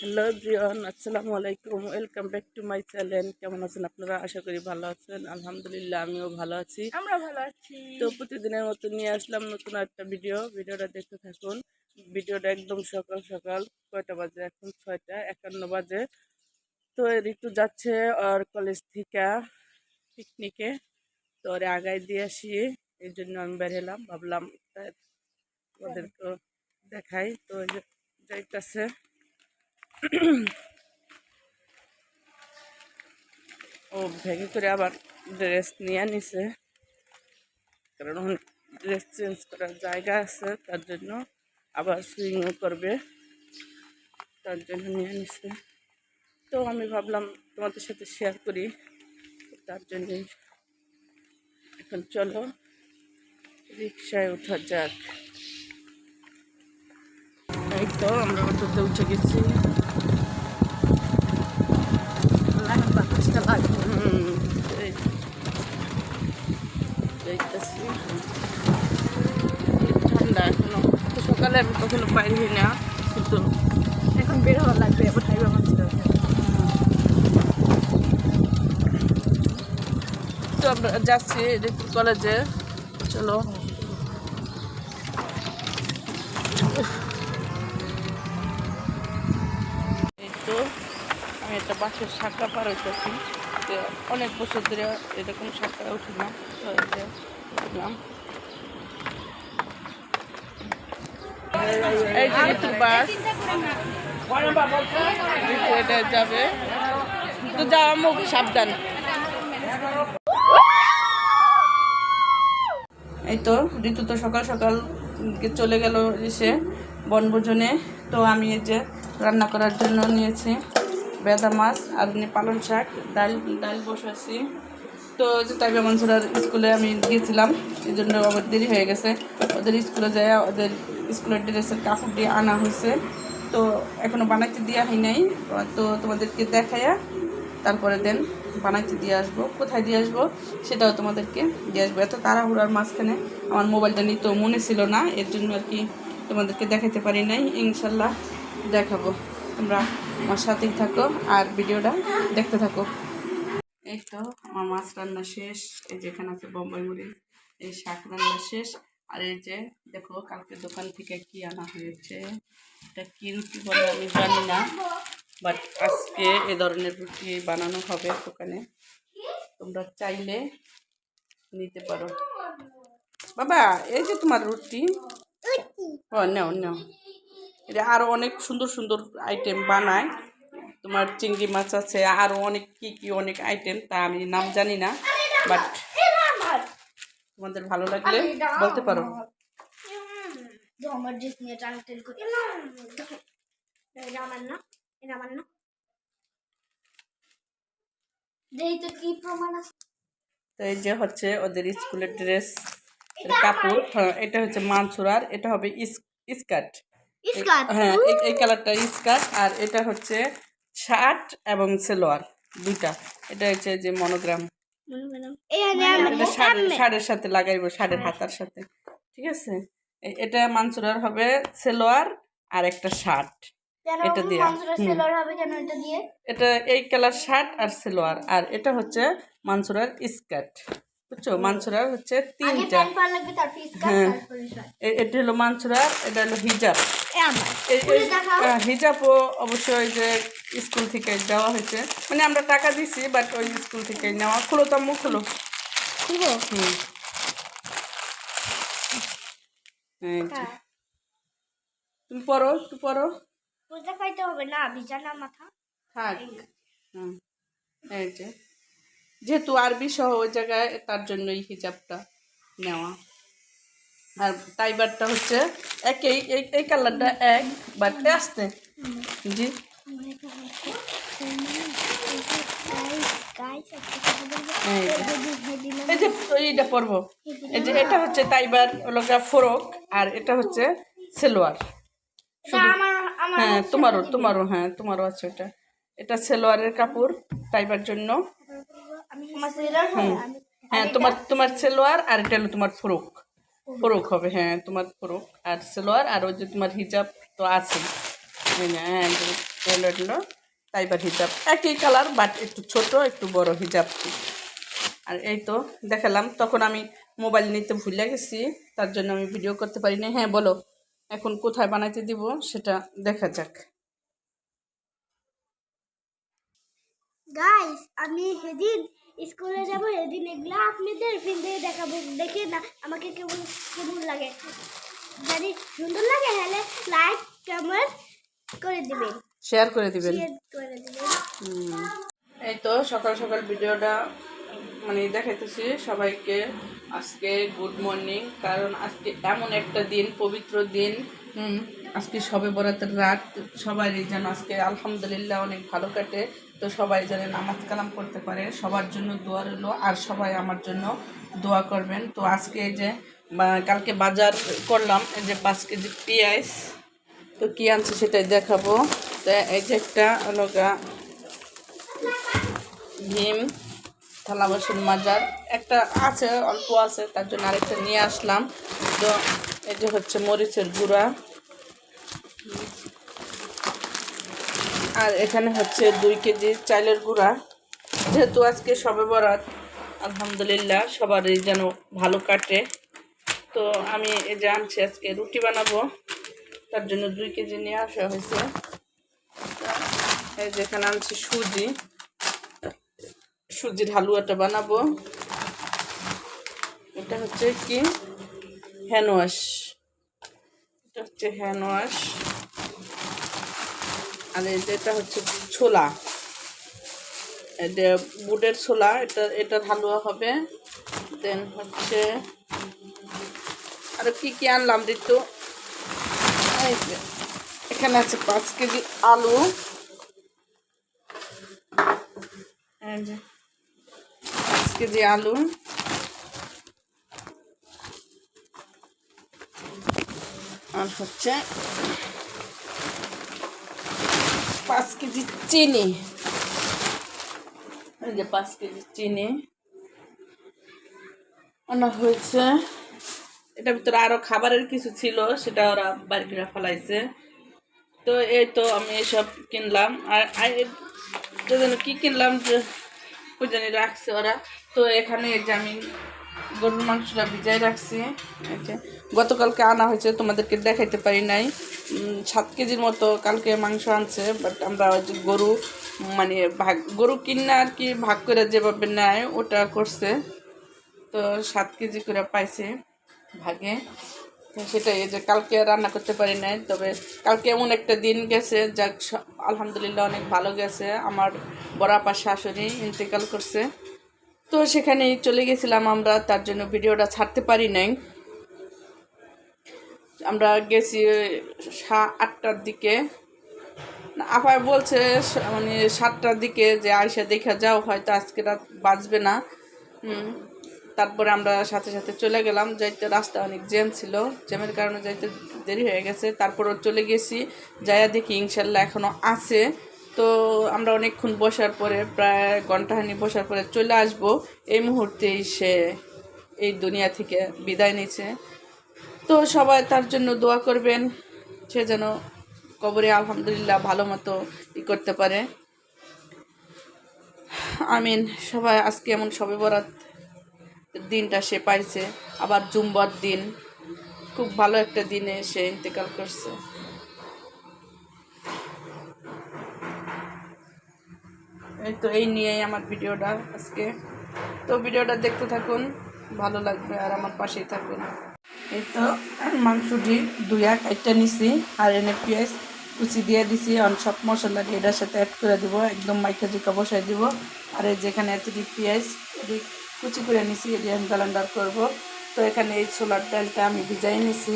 Hello ব্রিয়ন আসসালামু আলাইকুম। Welcome back to my channel কেমন আছেন আপনারা? আশা করি ভালো আছেন। আলহামদুলিল্লাহ আমিও ভালো আছি। আমরা ভালো আছি। তো প্রতিদিনের মতো নিয়ে আসলাম নতুন একটা ভিডিও ভিডিওটা দেখতে থাকুন। ভিডিওটা একদম সকাল সকাল। কয়টা বাজে এখন? ছয়টা। একান্ন বাজে। তো ঋতু যাচ্ছে আর কলেজ থেকে পিকনিকে তো ওরে আগায় দিয়ে আসি। এই জন্য আমি বের হলাম। ভাবলাম ওদেরকে দেখাই। তো যাইতেছে। ও, ভেঙে করে আবার ড্রেস নিয়ে নিছে কারণ ড্রেস চেঞ্জ করার জায়গা আছে, তার জন্য আবার সুইংও করবে। তার জন্য নিয়ে নিছে তো আমি ভাবলাম তোমাদের সাথে শেয়ার করি। তার জন্যই এখন চলো, রিক্সায় ওঠা যাক। এই তো আমরা অটোতে উঠে গেছি এখন বাতাসটা লাগে হুম, এই যাইতাছি। ঠান্ডা এখনও তো সকালে আমি কখনো হই না, কিন্তু এখন বের হওয়া লাগবে, এবার খাইবে আমার তো আমরা যাচ্ছি কলেজে, চলো। আমি একটা বাসের শাখা পার হইতেছি। অনেক বছর ধরে এরকম শাখা উঠি না, তো যে উঠলাম। এই যে বাস। এটা যাবে। তো যাওয়া মুখ সাবধান। এই তো, ঋতু তো সকাল সকাল চলে গেল এসে বনভোজনে। তো আমি এই যে রান্না করার জন্য নিয়েছি বেদা মাছ আর পালং শাক, ডাল ডাল বসাচ্ছি তো যে তাইবা মনসুরার স্কুলে আমি গিয়েছিলাম এই জন্য আমার দেরি হয়ে গেছে। ওদের স্কুলে যায় ওদের স্কুলের ড্রেসের কাপড় দিয়ে আনা হয়েছে। তো এখনও বানাইতে দেওয়া হয় নাই। তো তোমাদেরকে দেখায়া তারপরে দেন বানাইতে দিয়ে আসব। কোথায় দিয়ে আসব সেটাও তোমাদেরকে দিয়ে আসব। এত তাড়াহুড়ার মাঝখানে আমার মোবাইলটা নিতেও মনে ছিল না, এর জন্য আর কি তোমাদেরকে দেখাতে পারি নাই। ইনশাল্লাহ দেখাবো। তোমরা আমার সাথেই থাকো আর ভিডিওটা দেখতে থাকো। এই তো আমার মাছ রান্না শেষ। এই যেখানে আছে বোম্বাই মুড়ি, এই শাক রান্না শেষ। আর এই যে, দেখো কালকে দোকান থেকে কি আনা হয়েছে? এটা কি রুটি বলে আমি জানি না বাট আজকে এ ধরনের রুটি বানানো হবে দোকানে। তোমরা চাইলে নিতে পারো। বাবা, এই যে তোমার রুটি। ও, নাও নাও। এটা আরও অনেক সুন্দর সুন্দর আইটেম বানায়। তোমার চিংড়ি মাছ আছে আরও অনেক কি কি, অনেক আইটেম তা আমি নাম জানি না বাট তোমাদের ভালো লাগলে বলতে পারো। আমার ড্রেস নিয়ে টান টেন করি এটা আমার না এটা আমার না। তো কি প্রমাণ আছে? তো এই যে হচ্ছে ওদের স্কুলের ড্রেস কাপড় হ্যাঁ এটা হচ্ছে মানসুরার এটা হবে স্কার্ট। হ্যাঁ এই- কালারটা স্কার্ট আর এটা হচ্ছে শার্ট এবং সেলোয়ার দুইটা। এটা হচ্ছে যে মনোগ্রাম। শাড়ির শাড়ির সাথে লাগাইবো শাড়ির হাতার সাথে। ঠিক আছে? এটা মানসুরার হবে সেলোয়ার আর একটা শার্ট। এটা দিয়ে? এটা এই কালার শার্ট আর সেলোয়ার। আর এটা হচ্ছে মানসুরার স্কার্ট। বুঝছ? মানসুরার হচ্ছে তিনটা। হ্যাঁ। এটা হলো মানসুরার এটা হলো হিজাব। খুলে। আহ, হিজাবও অবশ্যই যে স্কুল থেকে দেওয়া হয়েছে। মানে আমরা টাকা দিছি বাট ওই স্কুল থেকে নেওয়া। খুলো তো মুখ খুলো। হুম। হ্যাঁ। তুমি পড়ো একটু পড়ো বুঝতে পাইতে হবে না বিছানা মাথা। থাক। হুম। এই যে। যেহেতু আরবি সহ ওই জায়গায় তার জন্যই হিজাবটা নেওয়া। আর টাইবারটা হচ্ছে একই এই এই কালারটা এক বাট আসতে। জি। এই যে। এই এইটা পরবো। এই যে এটা হচ্ছে টাইবার ওলগা ফরক আর এটা হচ্ছে সেলোয়ার। হ্যাঁ তোমারও তোমারও হ্যাঁ তোমারও আছে এটা এটা সেলোয়ারের কাপড় টাইবার জন্য। হয় হ্যাঁ তোমার তোমার সেলোয়ার আর এটা হলো তোমার ফ্রক। ফ্রক হবে হ্যাঁ তোমার ফ্রক আর সেলোয়ার আর ওই যে তোমার হিজাব তো আছে হ্যাঁ, এটা হলো তাইবার হিজাব। একই কালার বাট একটু ছোট একটু বড় হিজাব। আর এই তো দেখালাম তখন আমি মোবাইল নিতে ভুলে গেছি তার জন্য আমি ভিডিও করতে পারিনি। হ্যাঁ বলো এখন কোথায় বানাইতে দিব সেটা দেখা যাক। গাইস আমি সেদিন স্কুলে যাব সেদিন এগুলো আপনাদের ফিল্ডে দেখাবো। দেখে না আমাকে কেমন কেমন লাগে। যদি সুন্দর লাগে তাহলে লাইক কমেন্ট করে দিবেন। শেয়ার করে দিবেন। এই তো সকাল সকাল ভিডিওটা মানে দেখাইতেছি সবাইকে। আজকে গুড মর্নিং কারণ আজকে এমন একটা দিন পবিত্র দিন। হুম আজকে সবে বরাতের রাত সবারই যেন আজকে আলহামদুলিল্লাহ অনেক ভালো কাটে। তো সবাই যেন নামাজ কালাম করতে পারে, সবার জন্য দোয়া রইল আর সবাই আমার জন্য দোয়া করবেন। তো আজকে যে কালকে বাজার করলাম, এই যে পাঁচ কেজি পেঁয়াজ। তো কী আনছে সেটাই দেখাবো। তো এই যে একটা আলগা ভীম থালা বাসন মাজার। একটা আছে, অল্প আছে, তার জন্য আরেকটা নিয়ে আসলাম। তো এই যে হচ্ছে মরিচের গুঁড়া। আর এখানে হচ্ছে দুই কেজি চালের গুঁড়া। যেহেতু আজকে সবে বরাত, আলহামদুলিল্লাহ সবারই যেন ভালো কাটে। তো আমি এই যে আনছি আজকে রুটি বানাবো, তার জন্য দুই কেজি নিয়ে আসা হয়েছে। এই যেখানে আনছি সুজি। সুজির হালুয়াটা বানাবো। এটা হচ্ছে কি? হ্যান্ড ওয়াশ এটা হচ্ছে হ্যান্ড ওয়াশ আর এটা হচ্ছে ছোলা। এটা বুটের ছোলা, এটা এটার হালুয়া হবে। দেন হচ্ছে, আর কি কি আনলাম ঋতু এখানে আছে পাঁচ কেজি আলু। পাঁচ কেজি আলু। আর হচ্ছে পাঁচ কেজি চিনি। এই যে পাঁচ কেজি চিনি। আনা হয়েছে, এটার ভিতরে আরও খাবারের কিছু ছিল, সেটা ওরা বাড়ি করে ফেলাইছে। তো এই তো আমি এসব কিনলাম। আর কি কিনলাম যে জানি রাখছে ওরা। তো এখানে যে আমি গরুর মাংসটা ভিজাই রাখছি। গতকালকে আনা হয়েছে, তোমাদেরকে দেখাইতে পারি নাই। সাত কেজির মতো কালকে মাংস আনছে বাট আমরা গরু মানে ভাগ, গরু কিনা আর কি ভাগ করে যেভাবে নেয়, ওটা করছে। তো সাত কেজি করে পাইছে ভাগে। সেটাই যে কালকে রান্না করতে পারি নাই, তবে কালকে এমন একটা দিন গেছে, যাক আলহামদুলিল্লাহ অনেক ভালো গেছে। আমার বড়াপা শাশুড়ি ইন্তেকাল করছে। তো সেখানে চলে গেছিলাম আমরা, তার জন্য ভিডিওটা ছাড়তে পারি নাই। আমরা গেছি আটটার দিকে। আপায় বলছে মানে সাতটার দিকে যে আয়সা দেখা যাও, হয়তো আজকে রাত বাঁচবে না। তারপরে আমরা সাথে সাথে চলে গেলাম। যাইতে রাস্তা অনেক জ্যাম ছিল। জ্যামের কারণে যাইতে দেরি হয়ে গেছে। তারপরও চলে গেছি। যাইয়া দেখি ইনশাল্লাহ এখনও আছে। তো আমরা অনেকক্ষণ বসার পরে, প্রায় ঘন্টাখানি বসার পরে চলে আসব। এই মুহূর্তেই সে এই দুনিয়া থেকে বিদায় নিছে তো সবাই তার জন্য দোয়া করবেন, সে যেন কবরে আলহামদুলিল্লাহ ভালো মতো ই করতে পারে। আমিন। সবাই আজকে এমন সবে বরাত দিনটা সে পাইছে। আবার জুম্বার দিন। খুব ভালো একটা দিনে সে ইন্তেকাল করছে। এই তো, এই নিয়েই আমার ভিডিওটা আজকে। তো ভিডিওটা দেখতে থাকুন, ভালো লাগবে আর আমার পাশেই থাকুন। এই তো মাংসটি দুইয়া কাইটটা নিছি, আর এনে পেঁয়াজ কুচি দিয়ে দিছি, আর সব মশলা দিয়ে এটার সাথে অ্যাড করে দিব, একদম মাইকা জুকা বসাই দিব। আর এই যেখানে এতটি পেঁয়াজ, এটি কুচি করে নিছি, এটি আমি ব্লেন্ডার করব। তো এখানে এই ছোলার ডালটা আমি ভিজাই নিছি,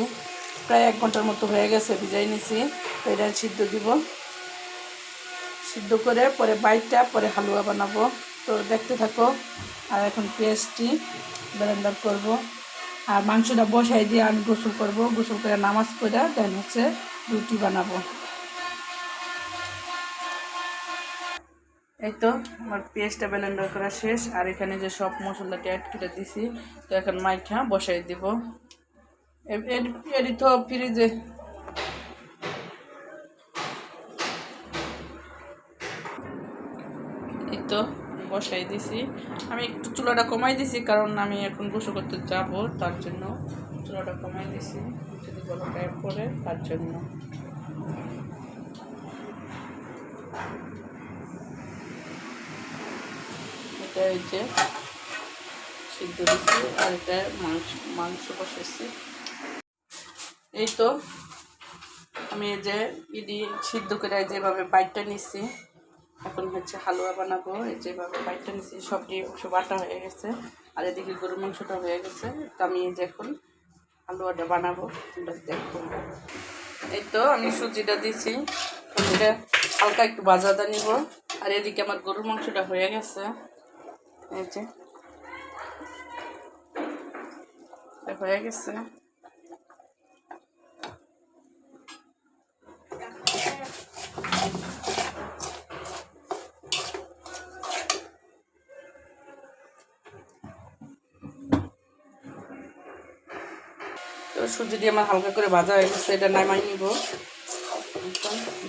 প্রায় এক ঘণ্টার মতো হয়ে গেছে ভিজাই নিছি, তো এটা সিদ্ধ দিব। সিদ্ধ করে, পরে বাইটটা, পরে হালুয়া বানাবো। তো দেখতে থাকো, আর এখন পেঁয়াজটি ব্লেন্ডার করব। আর মাংসটা বসাই দিয়ে আমি গোসল করব। গোসল করে নামাজ পড়ে দেন হচ্ছে রুটি বানাবো। এই তো, আমার পেঁয়াজটা ব্লেন্ডার করা শেষ। আর এখানে যে সব মশলাটি অ্যাড করে দিছি, তো এখন মাইখা বসাই দিব। এটি তো ফ্রিজে এই তো বসাই দিছি। আমি একটু চুলাটা কমাই দিছি, কারণ আমি এখন গোসল করতে যাব, তার জন্য চুলাটা কমাই দিছি। যদি গায়ে পড়ে তার জন্য। এটা এই যে সিদ্ধ দিচ্ছি আর এটা মাংস মাংস বসেছি এই তো আমি এই যে ইডি সিদ্ধ করে যেভাবে বাইটটা নিচ্ছি এখন হচ্ছে হালুয়া বানাবো, এই যেভাবে বাইটটা নিচ্ছি সবটি অবশ্য বাটা হয়ে গেছে। আর এদিকে গরুর মাংসটা হয়ে গেছে। তো আমি এই যে এখন হালুয়াটা বানাবো, তোমরা দেখো। এই তো আমি সুজিটা দিছি সুজিটা হালকা একটু বাজাদা নিব। আর এদিকে আমার গরুর মাংসটা হয়ে গেছে। এই যে। হয়ে গেছে। তো সুজি দিয়ে আমার হালকা করে ভাজা হয়ে গেছে, এটা নামাই নিব।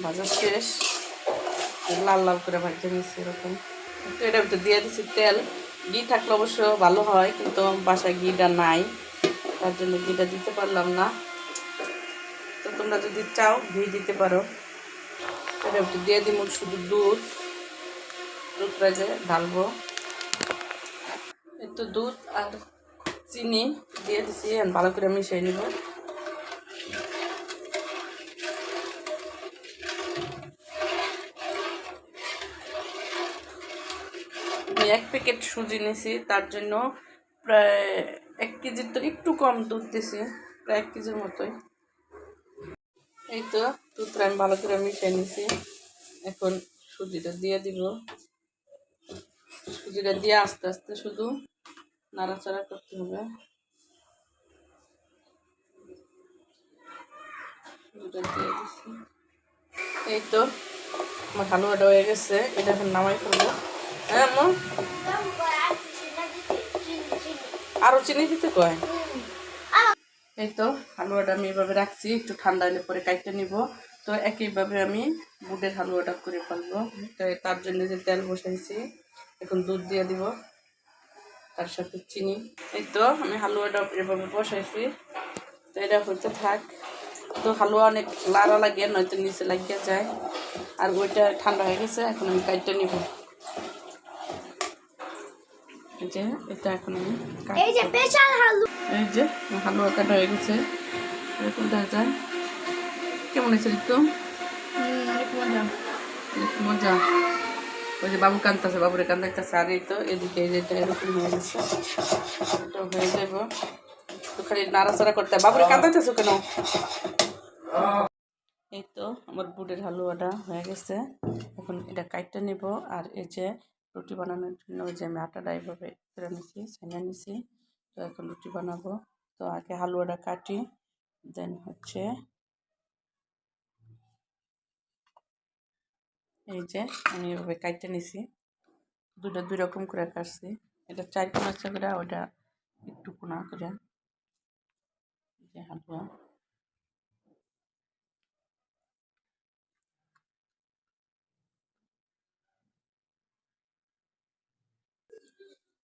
ভাজা শেষ। লাল লাল করে ভাজতে নিচ্ছি এরকম। তো এটার ভিতরে দিয়ে দিচ্ছি তেল। ঘি থাকলে অবশ্য ভালো হয়, কিন্তু বাসায় ঘিটা নাই। তার জন্য ঘিটা দিতে পারলাম না। তো তোমরা যদি চাও, ঘি দিতে পারো। এটার ভিতরে দিয়ে দিব শুধু দুধ। দুধটা যে ঢালবো। একটু দুধ আর চিনি দিয়ে দিছি আর ভালো করে মিশিয়ে নিব। আমি এক প্যাকেট সুজি নিয়েছি তার জন্য প্রায় এক কেজির তো একটু কম দুধ দিছি, প্রায় এক কেজির মতোই। এই তো দুধটা আমি ভালো করে মিশিয়ে নিছি। এখন সুজিটা দিয়ে দিব। সুজিটা দিয়ে আস্তে আস্তে শুধু নাড়াচাড়া করতে হবে। এই তো, আমার হালুয়াটা হয়ে গেছে, এটা এখন নামাই ফেলব। হ্যাঁ আম্মু? আরও চিনি দিতে কয়? এই তো, হালুয়াটা আমি এভাবে রাখছি, একটু ঠান্ডা হলে পরে কাটতে নিব। তো একইভাবে আমি বুটের হালুয়াটা করে ফেলব। তো তার জন্য যে তেল বসাইছি, এখন দুধ দিয়ে দিব। তার সাথে চিনি। এই তো আমি হালুয়াটা এভাবে বসাইছি। তো এটা হইতে থাক। তো হালুয়া অনেক লাড়া লাগে নয়তো নিচে লাগিয়ে যায়। আর ওইটা ঠান্ডা হয়ে গেছে এখন আমি কাটতে নিব। এই যে এটা এখন আমি এই যে স্পেশাল হালু এই যে হালুয়া কাটা হয়ে গেছে। এরকম দেখা যায়। কেমন হয়েছে ঋতু অনেক মজা। অনেক মজা। ওই যে বাবু কান্দাছে বাবুরে কান্দাইতেছে, আর এই তো এদিকে, এই এরকম হয়ে গেছে। এটা হয়ে যাব। তো খালি নাড়াচাড়া করতে। বাবুরে কান্দাইতেছো কেন? এই তো আমার বুটের হালুয়াটা হয়ে গেছে। এখন এটা কাইটটা নেব, আর এই যে রুটি বানানোর জন্য ওই যে আমি আটাটা এইভাবে করে নিছি, ছাইনা নিছি। তো এখন রুটি বানাবো। তো আগে হালুয়াটা কাটি, দেন হচ্ছে এই যে, আমি এভাবে কাটতে নিছি। দুটো দুই রকম করে কাটছি। এটা চার কোনা করে ওটা একটু কোনা করে। যে হালুয়া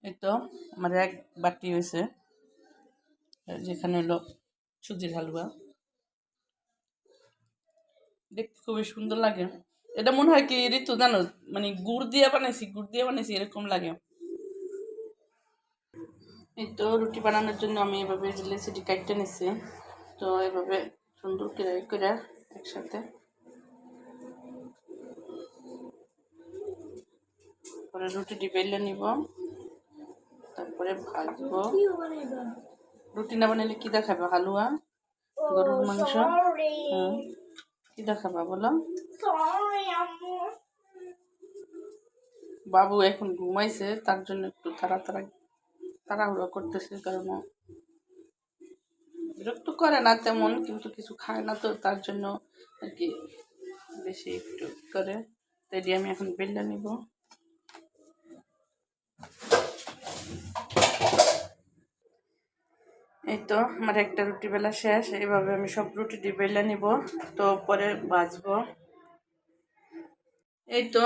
এই তো, আমার এক বাটি হয়েছে। যেখানে হলো সুজির হালুয়া। দেখতে খুবই সুন্দর লাগে। এটা মনে হয় কি ঋতু, জানো? মানে গুড় দিয়ে বানাইছি, গুড় দিয়ে বানাইছি, এরকম লাগে। এই তো রুটি বানানোর জন্য আমি এভাবে লেচিটি কাটতে নিছি। তো এভাবে সুন্দর করে করে একসাথে। পরে রুটিটি বেলে নিব। তারপরে ভাজবো। রুটি না বানালে কি দেখাবে? হালুয়া? গরুর মাংস? হ্যাঁ। কি দেখাবা বলো? বাবু এখন ঘুমাইছে, তার জন্য একটু তাড়াতাড়ি তাড়াহুড়ো করতেছে, কারণ বিরক্ত করে না তেমন, কিন্তু কিছু খায় না তো, তার জন্য আর কি বেশি একটু করে। তাই আমি এখন বেলটা নিব। এই তো আমার একটা রুটি বেলা শেষ, এইভাবে আমি সব রুটি বেলা নিব, তো পরে ভাজবো এই তো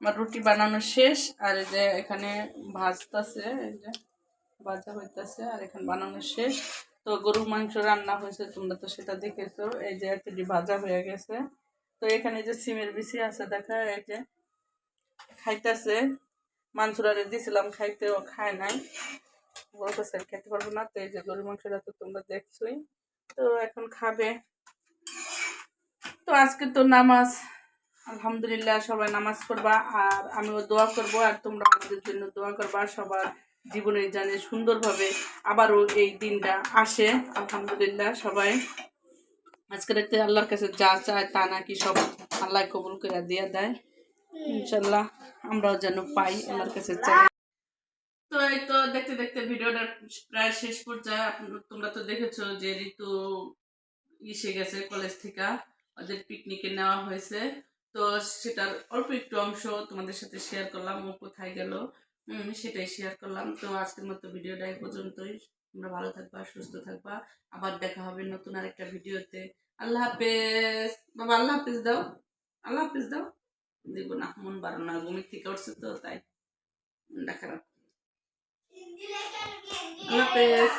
আমার রুটি বানানো শেষ, আর এই যে এখানে ভাজতেছে, এই যে ভাজা হইতেছে, আর এখানে বানানো শেষ। তো গরুর মাংস রান্না হয়েছে, তোমরা তো সেটা দেখেছ, এই যে এতটি ভাজা হয়ে গেছে। তো এখানে যে সিমের বিচি আছে, দেখা, এই যে খাইতেছে। মাংসরারে দিছিলাম খাইতে ও খায় নাই। বলতেছে খেতে পারব না। তো এই যে গরুর মাংসটা তো তোমরা দেখছোই। তো এখন খাবে। তো আজকে তো নামাজ আলহামদুলিল্লাহ, সবাই নামাজ পড়বা আর আমিও দোয়া করব আর তোমরা আমাদের জন্য দোয়া করবা, সবার জীবনে জানে সুন্দরভাবে আবারও এই দিনটা আসে। আলহামদুলিল্লাহ, সবাই। আজকে রাতে আল্লাহর কাছে যা চায় তা নাকি সব আল্লাহ কবুল করে দিয়ে দেয়। ইনশাল্লাহ আমরাও যেন পাই আল্লাহর কাছে চাই। তো এই তো দেখতে দেখতে ভিডিওটা প্রায় শেষ পর্যায়ে তোমরা তো দেখেছ যে ঋতু ইসে গেছে কলেজ থেকে, ওদের পিকনিকে নেওয়া হয়েছে। তো সেটার অল্প একটু অংশ তোমাদের সাথে শেয়ার করলাম, ও কোথায় গেল সেটাই শেয়ার করলাম। তো আজকের মতো ভিডিওটা এই পর্যন্তই। তোমরা ভালো থাকবা, সুস্থ থাকবা। আবার দেখা হবে নতুন আরেকটা ভিডিওতে। আল্লাহ হাফেজ। বাবা, আল্লাহ হাফেজ দাও। আল্লাহ হাফেজ দাও। দিব না, মন বারো না, ঘুমির থেকে উঠছে তো, তাই। মনটা খারাপ আল্লাহ হাফেজ।